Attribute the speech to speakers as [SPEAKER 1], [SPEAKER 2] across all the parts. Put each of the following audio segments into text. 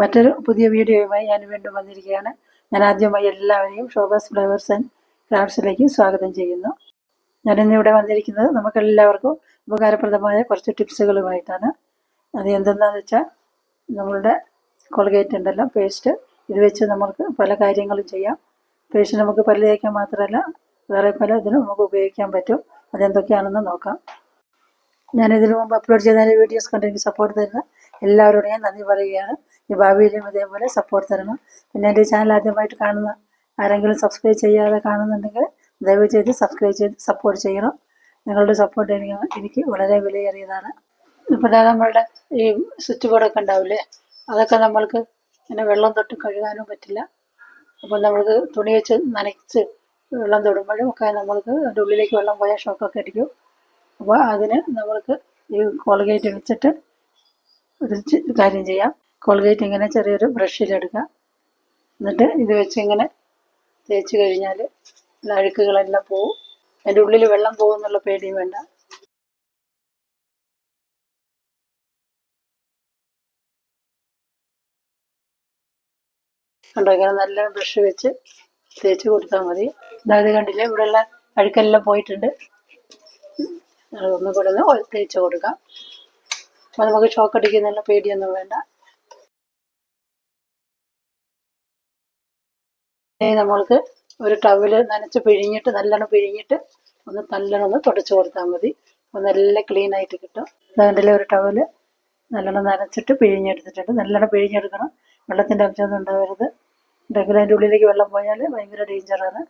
[SPEAKER 1] മറ്റൊരു പുതിയ വീഡിയോയുമായി ഞാൻ വീണ്ടും വന്നിരിക്കുകയാണ്. ഞാൻ ആദ്യമായി എല്ലാവരെയും ഷോബാസ് ഫ്ലവേഴ്സ് ആൻഡ് ക്രാഫ്റ്റ്സിലേക്ക് സ്വാഗതം ചെയ്യുന്നു. ഞാൻ ഇന്നിവിടെ വന്നിരിക്കുന്നത് നമുക്ക് എല്ലാവർക്കും ഉപകാരപ്രദമായ കുറച്ച് ടിപ്സുകളുമായിട്ടാണ്. അത് എന്തെന്നാന്ന് വെച്ചാൽ നമ്മളുടെ കോൾഗേറ്റ് ഉണ്ടല്ലോ പേസ്റ്റ് ഇത് വെച്ച് നമുക്ക് പല കാര്യങ്ങളും ചെയ്യാം. പേസ്റ്റ് നമുക്ക് പല്ല് തേക്കാൻ മാത്രമല്ല വേറെ പല ഇതിനും നമുക്ക് ഉപയോഗിക്കാൻ പറ്റും. അതെന്തൊക്കെയാണെന്ന് നോക്കാം. ഞാൻ മുമ്പ് അപ്ലോഡ് ചെയ്ത വീഡിയോസ് കണ്ട് എനിക്ക് സപ്പോർട്ട് തരുന്ന എല്ലാവരോടും ഞാൻ നന്ദി പറയുകയാണ്. ഈ ഭാവിയിലും ഇതേപോലെ സപ്പോർട്ട് തരണം. പിന്നെ എന്റെ ചാനൽ ആദ്യമായിട്ട് കാണുന്ന ആരെങ്കിലും സബ്സ്ക്രൈബ് ചെയ്യാതെ കാണുന്നുണ്ടെങ്കിൽ ദയവ് ചെയ്ത് സബ്സ്ക്രൈബ് ചെയ്ത് സപ്പോർട്ട് ചെയ്യണം. നിങ്ങളുടെ സപ്പോർട്ട് എനിക്ക് എനിക്ക് വളരെ വിലയേറിയതാണ്. ഇപ്പോൾ ദാ നമ്മളുടെ ഈ സ്വിച്ച് ബോർഡൊക്കെ ഉണ്ടാവില്ലേ? അതൊക്കെ നമ്മൾക്ക് ഇങ്ങനെ വെള്ളം തൊട്ട് കഴുകാനും പറ്റില്ല. അപ്പോൾ നമ്മൾക്ക് തുണി വെച്ച് നനച്ച് വെള്ളം തൊടുമ്പോഴും ഒക്കെ നമ്മൾക്ക് അതിന്റെ ഉള്ളിലേക്ക് വെള്ളം പോയാൽ ഷോക്കൊക്കെ അടിക്കും. അപ്പോൾ അതിന് നമ്മൾക്ക് ഈ കോൾഗേറ്റ് വെച്ചിട്ട് ഒരു കാര്യം ചെയ്യാം. കോൾഗേറ്റ് ഇങ്ങനെ ചെറിയൊരു ബ്രഷിലെടുക്കുക എന്നിട്ട് ഇത് വെച്ച് ഇങ്ങനെ തേച്ച് കഴിഞ്ഞാൽ അഴുക്കുകളെല്ലാം പോവും. അതിന്റെ ഉള്ളിൽ വെള്ളം പോകുന്നുള്ള പേടിയും വേണ്ട. കണ്ടോ? ഇങ്ങനെ നല്ല ബ്രഷ് വെച്ച് തേച്ച് കൊടുത്താൽ മതി. അതായത് കണ്ടില്ലേ? ഇവിടെ എല്ലാം അഴുക്കെല്ലാം പോയിട്ടുണ്ട്. അത് ഒന്നും കൂടെ ഒന്ന് തേച്ച് കൊടുക്കാം. അപ്പോൾ നമുക്ക് ഷോക്ക് അടിക്കുന്നതിനുള്ള പേടിയൊന്നും വേണ്ട. നമ്മൾക്ക് ഒരു ടവൽ നനച്ച് പിഴിഞ്ഞിട്ട് നല്ലോണം പിഴിഞ്ഞിട്ട് ഒന്ന് നല്ലോണം ഒന്ന് തുടച്ചു കൊടുത്താൽ മതി. അപ്പോൾ നല്ല ക്ലീൻ ആയിട്ട് കിട്ടും. അതിന്റെ ഒരു ടവൽ നല്ലോണം നനച്ചിട്ട് പിഴിഞ്ഞെടുത്തിട്ടുണ്ട്. നല്ലോണം പിഴിഞ്ഞെടുക്കണം. വെള്ളത്തിന്റെ അംശമൊന്നും ഉണ്ടാവരുത്. ഉണ്ടെങ്കിൽ അതിന്റെ ഉള്ളിലേക്ക് വെള്ളം പോയാൽ ഭയങ്കര ഡേഞ്ചറാണ്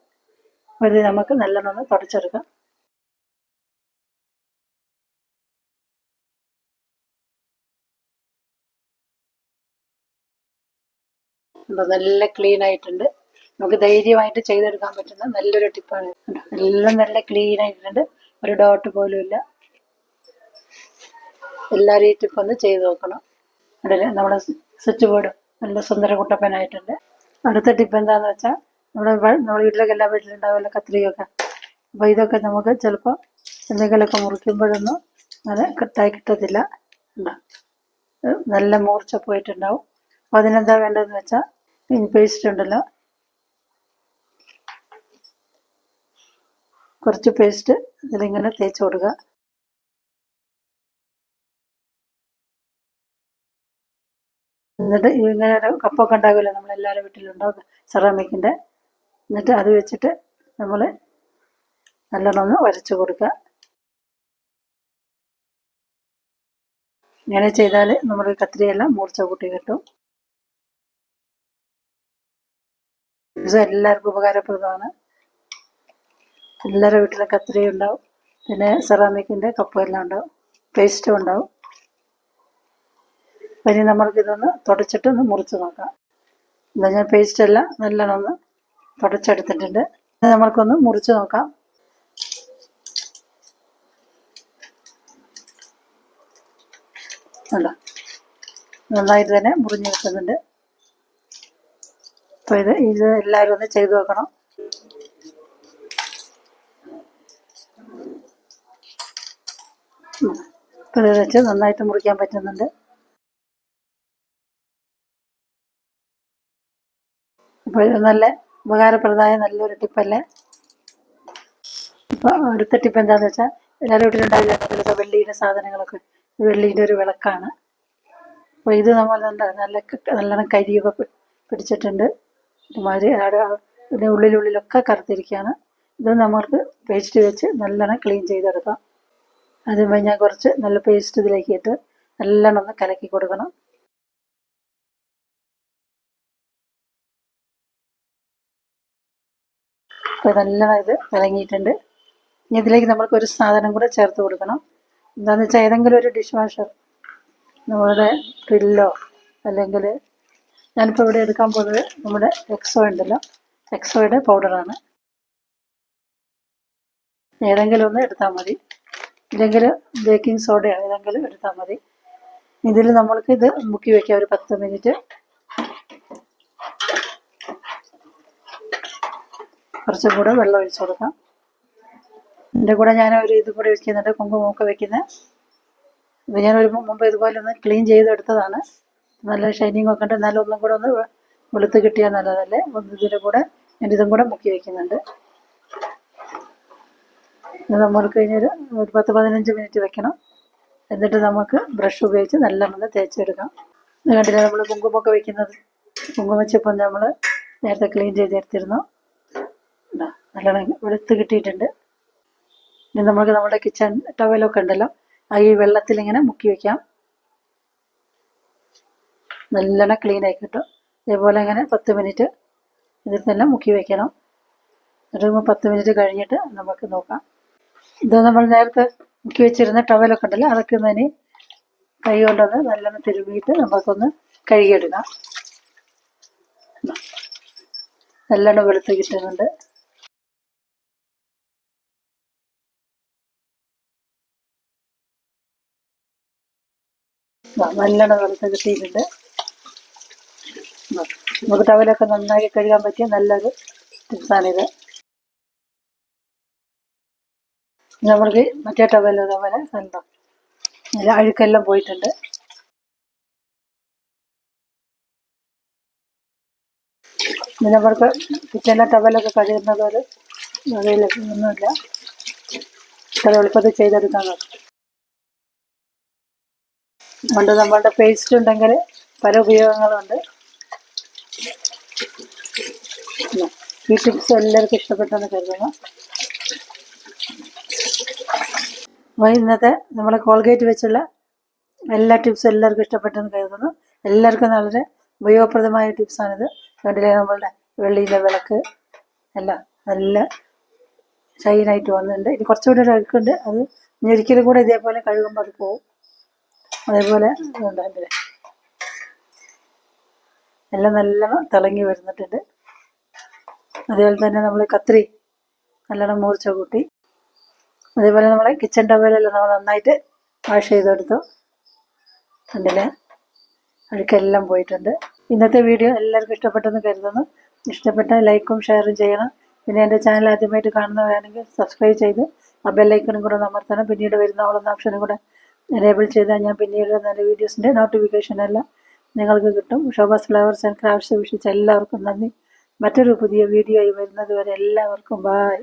[SPEAKER 1] അപ്പോൾ ഇത് നമുക്ക് നല്ലോണം ഒന്ന് തുടച്ചെടുക്കാം. കണ്ടോ നല്ല ക്ലീൻ ആയിട്ടുണ്ട്. നമുക്ക് ധൈര്യമായിട്ട് ചെയ്തെടുക്കാൻ പറ്റുന്ന നല്ലൊരു ടിപ്പാണ് കണ്ടോ എല്ലാം നല്ല ക്ലീൻ ആയിട്ടുണ്ട്. ഒരു ഡോട്ട് പോലും ഇല്ല. എല്ലാവരും ഈ ടിപ്പ് ഒന്ന് ചെയ്ത് നോക്കണം. അതിൽ നമ്മുടെ സ്വിച്ച് ബോർഡ് നല്ല സുന്ദര കുട്ടപ്പനായിട്ടുണ്ട്. അടുത്ത ടിപ്പ് എന്താന്ന് വെച്ചാൽ നമ്മുടെ നമ്മുടെ വീട്ടിലൊക്കെ എല്ലാ വീട്ടിലുണ്ടാവുമല്ലോ കത്രികയൊക്കെ. അപ്പോൾ ഇതൊക്കെ നമുക്ക് ചിലപ്പോൾ എന്തെങ്കിലുമൊക്കെ മുറിക്കുമ്പോഴൊന്നും അത് കട്ടായി കിട്ടത്തില്ല. നല്ല മൂർച്ച പോയിട്ടുണ്ടാവും. അപ്പോൾ അതിനെന്താ വേണ്ടതെന്ന് വെച്ചാൽ പേസ്റ്റ് ഉണ്ടല്ലോ. കുറച്ച് പേസ്റ്റ് ഇതിലിങ്ങനെ തേച്ച് കൊടുക്കുക എന്നിട്ട് ഇങ്ങനെ ഒരു കപ്പൊക്കെ ഉണ്ടാകുമല്ലോ നമ്മളെല്ലാവരും വീട്ടിലുണ്ടാവും സെറാമിക്കിന്റെ എന്നിട്ട് അത് വെച്ചിട്ട് നമ്മൾ നല്ലോണം ഒന്ന് വരച്ച് കൊടുക്കുക ഇങ്ങനെ ചെയ്താൽ നമ്മുടെ കത്തിരിയെല്ലാം മൂർച്ച കൂട്ടി കിട്ടും. ഇത് എല്ലാവർക്കും ഉപകാരപ്രദമാണ്. എല്ലാവരുടെ വീട്ടിലും കത്തിരി ഉണ്ടാവും. പിന്നെ സെറാമിക്കിന്റെ കപ്പും എല്ലാം ഉണ്ടാവും. പേസ്റ്റും ഉണ്ടാവും. പനി ഇനി നമ്മൾക്ക് ഇതൊന്ന് തുടച്ചിട്ട് ഒന്ന് മുറിച്ച് നോക്കാം. എന്താ ഞാൻ പേസ്റ്റ് എല്ലാം നല്ലോണം ഒന്ന് തുടച്ചെടുത്തിട്ടുണ്ട്. നമ്മൾക്കൊന്ന് മുറിച്ച് നോക്കാം. ഉണ്ടോ നന്നായിട്ട് തന്നെ മുറിഞ്ഞെടുക്കുന്നുണ്ട്. അപ്പോൾ ഇത് ഇത് എല്ലാവരും ഒന്ന് ചെയ്തു നോക്കണം. ഇപ്പോൾ ഇത് വെച്ച് നന്നായിട്ട് മുറിക്കാൻ പറ്റുന്നുണ്ട്. അപ്പോൾ ഇത് നല്ല ഉപകാരപ്രദമായ നല്ലൊരു ടിപ്പല്ലേ? ഇപ്പൊ അടുത്ത ടിപ്പ് എന്താണെന്ന് വെച്ചാൽ എല്ലാവരും ചിലപ്പോൾ വെള്ളിയുടെ സാധനങ്ങളൊക്കെ വെള്ളിയുടെ ഒരു വിളക്കാണ്. അപ്പോൾ ഇത് നമ്മൾ നല്ല നല്ല നല്ലോണം കരിയൊക്കെ പിടിച്ചിട്ടുണ്ട്. ഒരുമാതിരി അവിടെ ഉള്ളിലുള്ളിലൊക്കെ കറുത്തിരിക്കുകയാണ്. ഇത് നമ്മൾക്ക് പേസ്റ്റ് വെച്ച് നല്ലോണം ക്ലീൻ ചെയ്തെടുക്കാം. അതിന് ഞാൻ കുറച്ച് നല്ല പേസ്റ്റ് ഇതിലേക്ക് ഇട്ട് നല്ലോണം ഒന്ന് കലക്കി കൊടുക്കണം. അപ്പോൾ നല്ലോണം ഇത് കലങ്ങിയിട്ടുണ്ട്. ഇനി ഇതിലേക്ക് നമ്മൾക്ക് ഒരു സാധനം കൂടെ ചേർത്ത് കൊടുക്കണം. എന്താണെന്ന് വെച്ചാൽ ഏതെങ്കിലും ഒരു ഡിഷ് വാഷർ നമ്മുടെ ഡ്രില്ലോ അല്ലെങ്കിൽ ഞാനിപ്പോൾ ഇവിടെ എടുക്കാൻ പോകുന്നത് നമ്മുടെ എക്സോ ഉണ്ടല്ലോ എക്സോയുടെ പൗഡറാണ്. ഏതെങ്കിലും ഒന്ന് എടുത്താൽ മതി. ഇല്ലെങ്കിൽ ബേക്കിംഗ് സോഡ ഏതെങ്കിലും എടുത്താൽ മതി. ഇതിൽ നമ്മൾക്ക് ഇത് മുക്കി വയ്ക്കാം ഒരു പത്ത് മിനിറ്റ്. കുറച്ചും കൂടെ വെള്ളം ഒഴിച്ചു കൊടുക്കാം. എന്റെ കൂടെ ഞാൻ ഒരു ഇത് കൂടെ വെക്കുന്നുണ്ട്. കുങ്കുമൊക്കെ വെക്കുന്ന. ഇത് ഞാൻ ഒരു മുമ്പ് ഇതുപോലെ ഒന്ന് ക്ലീൻ ചെയ്തെടുത്തതാണ്. നല്ല ഷൈനിങ് ഒക്കെ ഉണ്ട്. എന്നാലും ഒന്നും കൂടെ ഒന്ന് വെളുത്ത് കിട്ടിയാൽ നല്ലതല്ലേ? ഒന്ന് ഇതിന്റെ കൂടെ ഞാൻ ഇതും കൂടെ മുക്കി വയ്ക്കുന്നുണ്ട് ഇത് നമ്മൾക്ക് കഴിഞ്ഞൊരു ഒരു പത്ത് പതിനഞ്ച് മിനിറ്റ് വെക്കണം. എന്നിട്ട് നമുക്ക് ബ്രഷ് ഉപയോഗിച്ച് നല്ല നല്ലോണം തേച്ചെടുക്കാം. ഇത് കണ്ടില്ല നമ്മൾ കുങ്കുമൊക്കെ വെക്കുന്നത്? കുങ്കുമച്ചപ്പം നമ്മൾ നേരത്തെ ക്ലീൻ ചെയ്തെടുത്തിരുന്നു. എടുത്തിരുന്നു നല്ലോണം വെളുത്ത് കിട്ടിയിട്ടുണ്ട്. ഇനി നമുക്ക് നമ്മുടെ കിച്ചൺ ടവലൊക്കെ ഉണ്ടല്ലോ. ആ ഈ വെള്ളത്തിൽ ഇങ്ങനെ മുക്കി വെക്കാം. നല്ലോണം ക്ലീൻ ആയി കിട്ടും. ഇതേപോലെ അങ്ങനെ പത്ത് മിനിറ്റ് ഇതിൽ തന്നെ മുക്കി വെക്കണം. എന്നിട്ട് പത്ത് മിനിറ്റ് കഴിഞ്ഞിട്ട് നമുക്ക് നോക്കാം. ഇത് നമ്മൾ നേരത്തെ മുക്കി വെച്ചിരുന്ന ടവലൊക്കെ ഉണ്ടല്ലോ അതൊക്കെ ഒന്ന് ഇനി കൈ കൊണ്ടൊന്ന് നല്ലോണം തിരുമ്മിയിട്ട് നമുക്കൊന്ന് കഴുകിയെടുക്കാം. നല്ലോണം വെളുത്ത് കിട്ടുന്നുണ്ട്. നല്ലോണം വെളുത്ത് കിട്ടിയിട്ടുണ്ട്. നമുക്ക് ടവലൊക്കെ നന്നായി കഴുകാൻ പറ്റിയ നല്ലൊരു ടിപ്സാണിത് നമ്മൾക്ക് മറ്റേ ടവലും അതേപോലെ കണ്ടോ? നല്ല അഴുക്കെല്ലാം പോയിട്ടുണ്ട്. നമ്മൾക്ക് കിച്ചണിലെ ടവലൊക്കെ കഴുകുന്നത് ഒരു ഒന്നുമില്ല. ഇത്ര എളുപ്പത്തിൽ ചെയ്തെടുക്കാൻ അതുകൊണ്ട് നമ്മളുടെ പേസ്റ്റ് ഉണ്ടെങ്കിൽ പല ഉപയോഗങ്ങളുണ്ട്. ഈ ടിപ്സ് എല്ലാവർക്കും ഇഷ്ടപ്പെട്ടെന്ന് കരുതുന്നു. അപ്പോൾ ഇന്നത്തെ നമ്മളെ കോൾഗേറ്റ് വെച്ചുള്ള എല്ലാ ടിപ്സും എല്ലാവർക്കും ഇഷ്ടപ്പെട്ടെന്ന് കരുതുന്നു. എല്ലാവർക്കും വളരെ ഉപയോഗപ്രദമായ ടിപ്സാണിത്. കണ്ടില്ലേ നമ്മളുടെ വെള്ളിയിലെ വിളക്ക്? എല്ലാം നല്ല ഷൈനായിട്ട് വന്നിട്ടുണ്ട്. ഇനി കുറച്ചുകൂടി ഒരു അഴുക്കുണ്ട്. അത് ഇനി ഒരിക്കലും കൂടെ ഇതേപോലെ കഴുകുമ്പോൾ അത് പോവും. അതേപോലെ ഉണ്ടാകില്ലേ എല്ലാം നല്ല തിളങ്ങി വരുന്നിട്ടുണ്ട്. അതേപോലെ തന്നെ നമ്മൾ കത്രി നല്ലോണം മൂർച്ച കൂട്ടി. അതേപോലെ നമ്മൾ കിച്ചൺ ടവലെല്ലാം നമ്മൾ നന്നായിട്ട് വാഷ് ചെയ്തെടുത്തു. കണ്ടില്ലേ? അഴുക്കെല്ലാം പോയിട്ടുണ്ട്. ഇന്നത്തെ വീഡിയോ എല്ലാവർക്കും ഇഷ്ടപ്പെട്ടെന്ന് കരുതുന്നു. ഇഷ്ടപ്പെട്ട ലൈക്കും ഷെയറും ചെയ്യണം. പിന്നെ എന്റെ ചാനൽ ആദ്യമായിട്ട് കാണുന്നവരാണെങ്കിൽ സബ്സ്ക്രൈബ് ചെയ്ത് ആ ബെല്ലൈക്കണും കൂടെ അമർത്തണം. പിന്നീട് വരുന്ന ഓളുന്ന ഓപ്ഷനും കൂടെ എനേബിൾ ചെയ്താൽ ഞാൻ പിന്നീട് നല്ല വീഡിയോസിന്റെ നോട്ടിഫിക്കേഷൻ എല്ലാം നിങ്ങൾക്ക് കിട്ടും. ഷോബാസ് ഫ്ലവേഴ്സ് ആൻഡ് ക്രാഫ്റ്റ്സ് വീക്ഷിച്ച എല്ലാവർക്കും നന്ദി. മറ്റൊരു പുതിയ വീഡിയോയിൽ വരുന്നത് വരെ എല്ലാവർക്കും ബായ്